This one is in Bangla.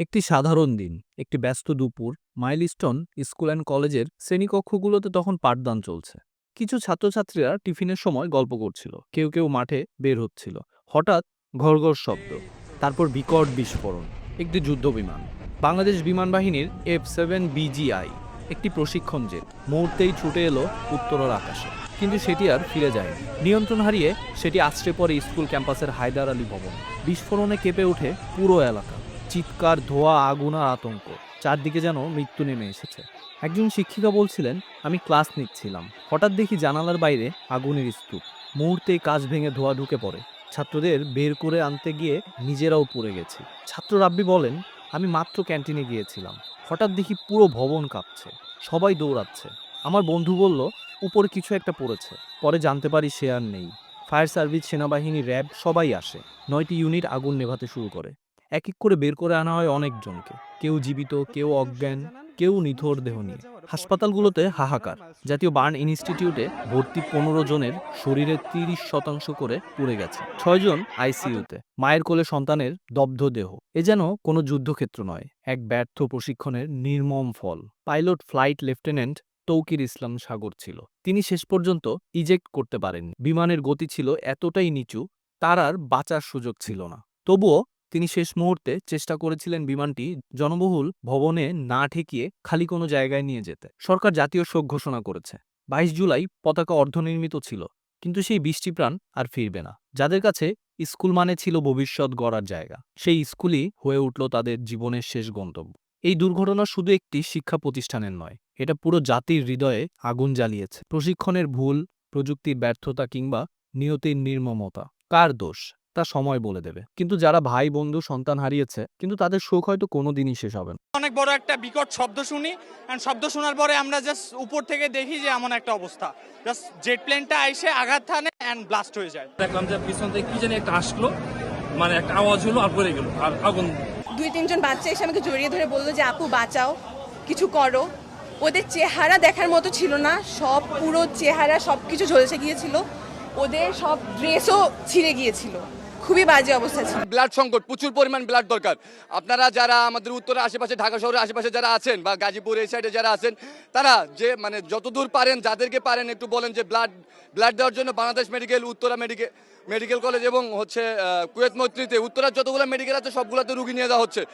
একটি সাধারণ দিন, একটি ব্যস্ত দুপুর, মাইলস্টোন স্কুল অ্যান্ড কলেজের শ্রেণীকক্ষগুলোতে তখন পাঠদান চলছে। কিছু ছাত্রছাত্রীরা টিফিনের সময় গল্প করছিল, কেউ কেউ মাঠে বের হচ্ছিল। হঠাৎ ঘরঘর শব্দ, তারপর বিকট বিস্ফোরণ, একটি যুদ্ধ বিমান। বাংলাদেশ বিমান বাহিনীর এফ সেভেন বিজিআই, একটি প্রশিক্ষণ জেট, মুহূর্তেই ছুটে এলো উত্তরের আকাশে। কিন্তু সেটি আর ফিরে যায়নি। নিয়ন্ত্রণ হারিয়ে সেটি আশ্রে পরে স্কুল ক্যাম্পাসের হায়দার আলী ভবন। বিস্ফোরণে কেঁপে ওঠে পুরো এলাকা। চিৎকার, ধোয়া, আগুন আর আতঙ্ক। চারদিকে যেন মৃত্যু নেমে এসেছে। একজন শিক্ষিকা বলছিলেন, আমি ক্লাস নিচ্ছিলাম। হঠাৎ দেখি জানালার বাইরে আগুনের স্তূপ। মুহূর্তেই কাজ ভেঙে ধোয়া ঢুকে পড়ে। ছাত্রদের বের করে আনতে গিয়ে নিজেরাও পড়ে গেছি। ছাত্র রাব্বি বলেন, আমি মাত্র ক্যান্টিনে গিয়েছিলাম। হঠাৎ দেখি পুরো ভবন কাঁপছে। সবাই দৌড়াচ্ছে। আমার বন্ধু বলল, উপরে কিছু একটা পড়েছে। পরে জানতে পারি সে আর নেই। ফায়ার সার্ভিস, সেনাবাহিনী, র্যাব, সবাই আসে। নয়টি ইউনিট আগুন নেভাতে শুরু করে এক এক করে বের করে আনা হয় অনেকজনকে। কেউ জীবিত, কেউ অজ্ঞান, কেউ নিথর দেহ নিয়ে। হাসপাতালগুলোতে হাহাকার। জাতীয় বার্ন ইনস্টিটিউটে ভর্তি পনেরো জনের শরীরে তিরিশ শতাংশ করে পুড়ে গেছে। ছয়জন আইসিইউতে। মায়ের কোলে সন্তানের দগ্ধ দেহ। এ যেন কোনো যুদ্ধক্ষেত্র নয়, এক ব্যর্থ প্রশিক্ষণের নির্মম ফল। Pilot flight lieutenant Tauqir Islam Sagar ছিল। তিনি শেষ পর্যন্ত ইজেক্ট করতে পারেননি। বিমানের গতি ছিল এতটাই নিচু, তার আর বাঁচার সুযোগ ছিল না। তবুও তিনি শেষ মুহূর্তে চেষ্টা করেছিলেন বিমানটি জনবহুল ভবনে না ঠেকিয়ে খালি কোনো জায়গায় নিয়ে যেতে। সরকার জাতীয় শোক ঘোষণা করেছে। বাইশ জুলাই পতাকা অর্ধনির্মিত ছিল, কিন্তু সেই বৃষ্টি প্রাণ আর ফিরবে না। যাদের কাছে স্কুল মানে ছিল ভবিষ্যৎ গড়ার জায়গা, সেই স্কুলই হয়ে উঠল তাদের জীবনের শেষ গন্তব্য। এই দুর্ঘটনা শুধু একটি শিক্ষা প্রতিষ্ঠানের নয়, এটা পুরো জাতির হৃদয়ে আগুন জ্বালিয়েছে। প্রশিক্ষণের ভুল, প্রযুক্তির ব্যর্থতা কিংবা নিয়তির নির্মমতা, কার দোষ? তা সময় বলে দেবে। কিন্তু যারা ভাই বন্ধু সন্তান হারিয়েছে কিন্তু তাদের শোক হয়তো কোনোদিনই শেষ হবে না। অনেক বড় একটা বিকট শব্দ শুনি অ্যান্ড শব্দ শোনার পরে আমরা জাস্ট উপর থেকে দেখি যে এমন একটা অবস্থা। জাস্ট জেট প্লেনটা এসে আঘাত থানে অ্যান্ড ব্লাস্ট হয়ে যায়। দেখলাম যে পিছন থেকে কি জানি একটা আসলো মানে একটা আওয়াজ হলো আর পড়ে গেল আর আগুন। দুই তিনজন বাচ্চা এসে আমাকে জড়িয়ে ধরে বলল যে আপু বাঁচাও কিছু করো। ওদের চেহারা দেখার মতো ছিল না সব পুরো চেহারা সব কিছু ঝলসে গিয়েছিল। ওদের সব ড্রেসও ছিঁড়ে গিয়েছিল। খুবই বাজে অবস্থা ছিল। ব্লাড সংকট, প্রচুর পরিমাণ ব্লাড দরকার। আপনারা যারা আমাদের উত্তরের আশেপাশে, ঢাকা শহরের আশেপাশে যারা আছেন বা গাজীপুর এই সাইডে যারা আছেন, তারা যে মানে যতদূর পারেন, যাদেরকে পারেন একটু বলেন যে ব্লাড ব্লাড দেওয়ার জন্য Bangladesh medical, Uttara medical medical college এবং হচ্ছে কুয়েত মৈত্রীতে উত্তরার যতগুলো মেডিকেল আছে, সবগুলোতে রুগী নিয়ে যাওয়া হচ্ছে।